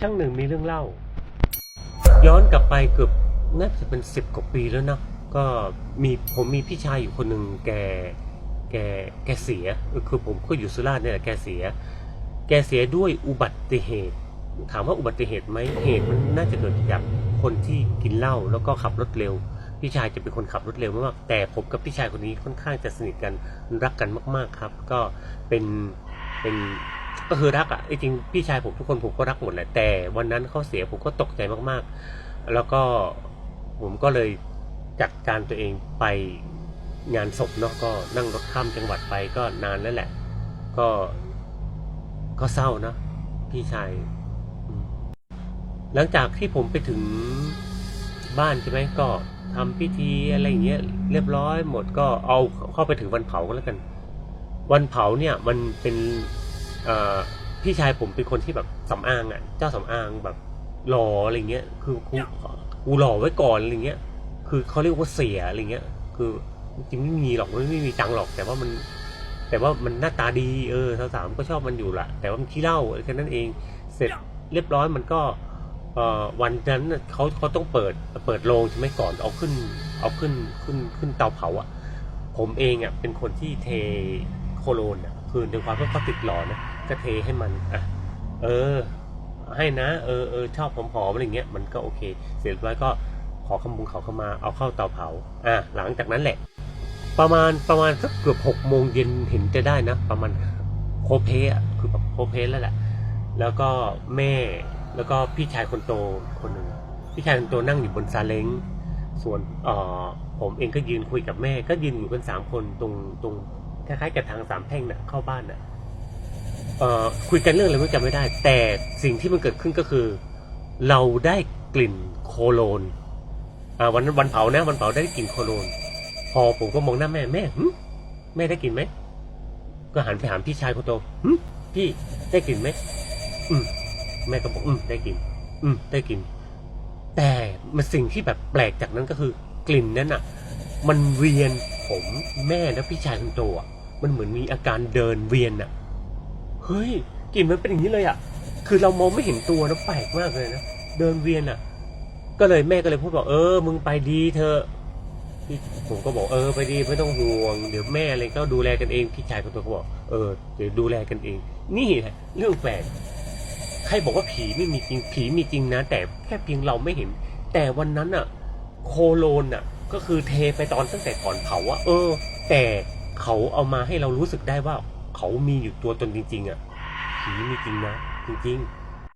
ช่างหนึ่งมีเรื่องเล่า ย้อนกลับไปเกือบน่าจะเป็นสิบกว่าปีแล้วนะก็มีผมมีพี่ชายอยู่คนหนึ่งแกแกแกเสียคือผมก็อยู่สุราษฎร์เนี่ยแหละแกเสีย แกเสียด้วยอุบัติเหตุ ถามว่าอุบัติเหตุไหมเหตุมันน่าจะเกิดจากคนที่กินเหล้าแล้วก็ขับรถเร็ว พี่ชายจะเป็นคนขับรถเร็วมากๆแต่ผมกับพี่ชายคนนี้ค่อนข้างจะสนิทกันรักกันมาก ๆครับ ก็เป็นเป็น ก็คือรักอะจริงๆพี่ชายผมทุกคนผมก็รักหมดแหละแต่ วันนั้นเขาเสียผมก็ตกใจมากๆ แล้วก็ผมก็เลยจัดการตัวเองไปงานศพเนาะก็นั่งรถข้ามจังหวัดไปก็นานแล้วแหละ ก็ก็เศร้านะพี่ชายหลังจากที่ผมไปถึงบ้านใช่ไหมก็ทำพิธีอะไรอย่างเงี้ยเรียบร้อยหมดก็เอาเข้าไปถึงวันเผาก็แล้วกัน วันเผาเนี่ยมันเป็น พี่ชายผมเป็นคนที่แบบสำอางอะ เจ้าสำอางแบบหล่ออะไรเงี้ย คือกูกูหล่อไว้ก่อนอะไรเงี้ย คือเขาเรียกว่าเสียอะไรเงี้ย คือจริงไม่มีหรอกไม่ไม่มีตังหรอก แต่ว่ามัน แต่ว่ามันหน้าตาดีเออสาวๆมันก็ชอบมันอยู่ละแต่ว่ามันขี้เล้าแค่นั้นเองเสร็จเรียบร้อยมันก็เออวันนั้นเขาเขาต้องเปิดเปิดโรงใช่ไหมก่อนเอาขึ้น เอาขึ้นขึ้นขึ้นเตาเผาอะ ผมเองอะเป็นคนที่เทโคโลนอะคือในความที่เขาติดหลอนะ ก็เทให้มันอะเออ ให้นะ เออเออชอบหอมๆอะไรเงี้ยมันก็โอเค เสร็จแล้วก็ขอคำบุญขอเข้ามาเอาเข้าเตาเผาอะหลังจากนั้นแหละ ประมาณประมาณสักเกือบหกโมงเย็นเห็นจะได้นะ ประมาณโคเพอะคือแบบโคเพแล้วแหละแล้วก็แม่แล้วก็พี่ชายคนโตคนหนึ่งพี่ชายคนโตนั่งอยู่บนซาเล้งส่วนเอ่อผมเองก็ยืนคุยกับแม่ ก็ยืนอยู่กันสามคนตรงตรงคล้ายๆกับทางสามแพร่งน่ะเข้าบ้านน่ะเอ่อ คุยกันเรื่องอะไรไม่จำไม่ได้ แต่สิ่งที่มันเกิดขึ้นก็คือ เราได้กลิ่นโคโลนอ่าวันวันเผานะวันเผาได้กลิ่นโคโลน พอผมก็มองหน้าแม่แม่หึแม่ได้กลิ่นไหมก็หันไปถามพี่ชายคนโตหึพี่ได้กลิ่นไหมอืมแม่ก็บอกอืมได้กลิ่นอืมได้กลิ่นแต่มันสิ่งที่แบบแปลกจากนั้นก็คือกลิ่นนั้นอะ มันเวียนผมแม่และพี่ชายคนโตอะมันเหมือนมีอาการเดินเวียนอะ ฮ้ยกลิ่นมันเป็นอย่างนี้เลยอะ คือเรามองไม่เห็นตัวนะแปลกมากเลยนะเดินเวียนอะ ก็เลยแม่ก็เลยพูดบอกเออ มึงไปดีเธอผมก็บอกเออไปดีไม่ต้องห่วง เดี๋ยวแม่อะไรก็ดูแลกันเองพี่ชายคนโตก็บอกเออเดี๋ยวดูแลกันเอง นี่แหละเรื่องแปลกใครบอกว่าผีไม่มีจริงผีมีจริงนะ แต่แค่เพียงเราไม่เห็น แต่วันนั้นอะโคโลนอะก็คือเทไปตอนตั้งแต่ก่อนเผาอะเออ แต่เขาเอามาให้เรารู้สึกได้ว่า เขามีอยู่ตัวตนจริง ๆอะผีมีจริงนะจริง ๆ